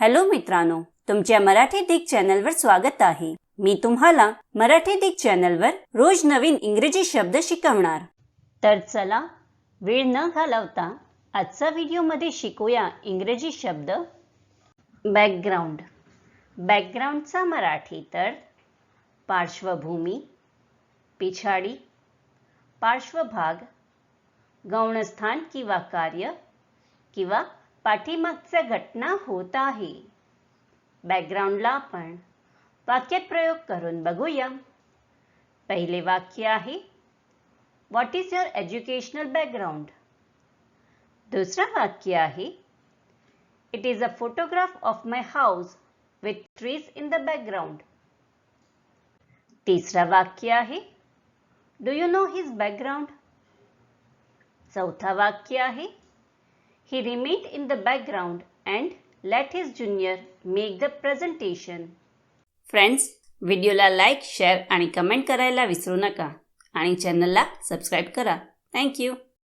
Hello मित्रांनो तुमच्या मराठी दिग चॅनलवर स्वागत आहे. मी तुम्हाला मराठी दिग चॅनलवर रोज नवीन इंग्रजी शब्द शिकवणार. तर चला वेळ न घालवता आजचा व्हिडिओमध्ये शिकूया इंग्रजी शब्द बॅकग्राऊंड बॅकग्राऊंडचा मराठी तर पार्श्वभूमी पिछाडी पार्श्वभाग गौणस्थान किंवा कार्य किंवा पाठीमागच्या घटना होत आहे. बॅकग्राऊंडला आपण वाक्यात प्रयोग करून बघूया. पहिले वाक्य आहे what is your educational background दुसरं वाक्य आहे it is a photograph of my house with trees in the background तिसरं वाक्य आहे do you know his background चौथा वाक्य आहे He remained in the background and let his junior make the presentation friends व्हिडिओला लाईक शेअर आणि comment करायला विसरू नका. आणि चॅनलला सबस्क्राईब करा. थँक्यू